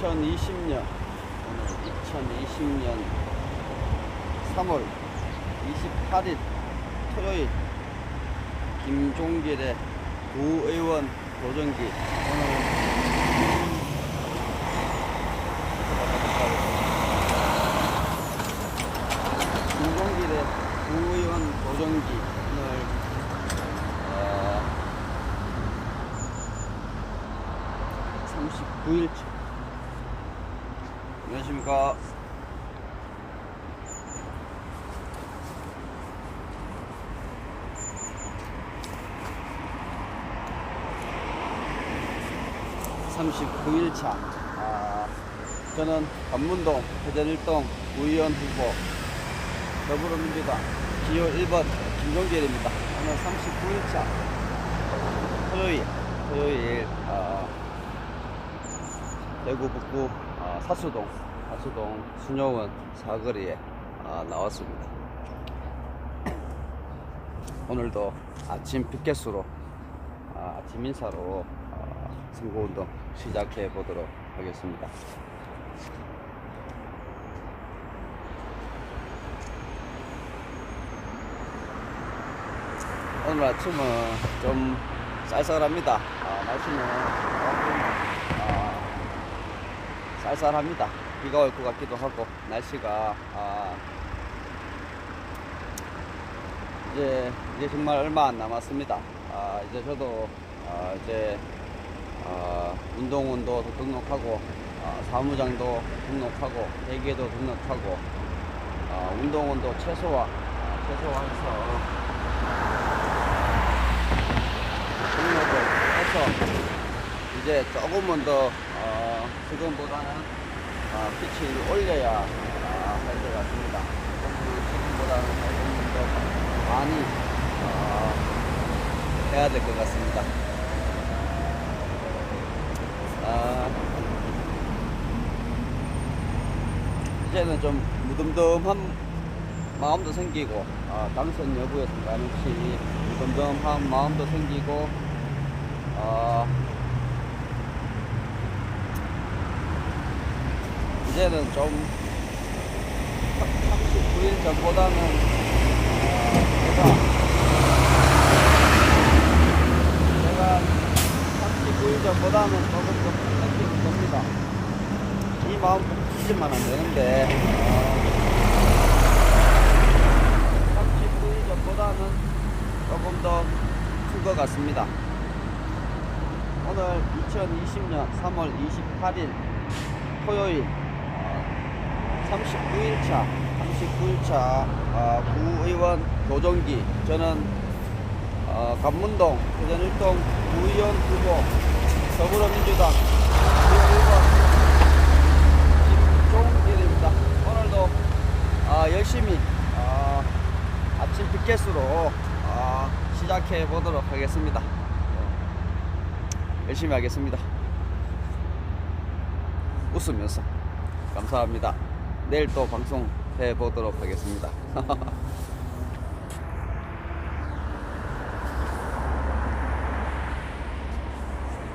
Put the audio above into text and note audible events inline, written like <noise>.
2020년 오늘 2020년 3월 28일 토요일 김종길의 구의원 도전기 오늘 김종길의 구의원 도전기 오늘 어, 39일째 안녕하십니까. (39일차) 아, 저는 관문동 회전일동 구의원 후보 더불어민주당 기호 1번 김종길입니다. 오늘 (39일차) 토요일 토요일. 아, 대구 북구 아, 사수동 사수동 순여원 사거리에 아, 나왔습니다. 오늘도 아침 피켓으로 아, 아침 인사로 아, 선거운동 시작해 보도록 하겠습니다. 오늘 아침은 좀 쌀쌀합니다. 아, 날씨는 쌀쌀합니다. 비가 올 것 같기도 하고 날씨가 아, 이제 이제 정말 얼마 안 남았습니다. 아, 이제 저도 아, 이제 아, 운동원도 등록하고 아, 사무장도 등록하고 대기에도 등록하고 아, 운동원도 최소화 아, 최소화해서 등록을 해서 이제 조금은 더 어, 지금보다는 어, pitch를 올려야 아, 할것 같습니다. 지금보다는 조금 더 많이 어, 해야 될 것 같습니다. 아, 이제는 좀 무덤덤한 마음도 생기고 아, 당선 여부에 상관없이 무덤덤한 마음도 생기고 아, 이제는 좀 39일 전보다는 아, 제가 제가 39일 전보다는 조금 더 생기는 겁니다. 이 마음 잊으면 안 되는데 어, 39일 전보다는 조금 더 큰 것 같습니다. 오늘 2020년 3월 28일 토요일 39일차 39일차 어, 구의원 도정기. 저는 어, 관문동 회전일동 구의원 후보 더불어민주당 1번 김종길입니다. 오늘도 어, 열심히 어, 아침 피켓으로 어, 시작해 보도록 하겠습니다. 열심히 하겠습니다. 웃으면서. 감사합니다. 내일 또 방송 해 보도록 하겠습니다. <laughs>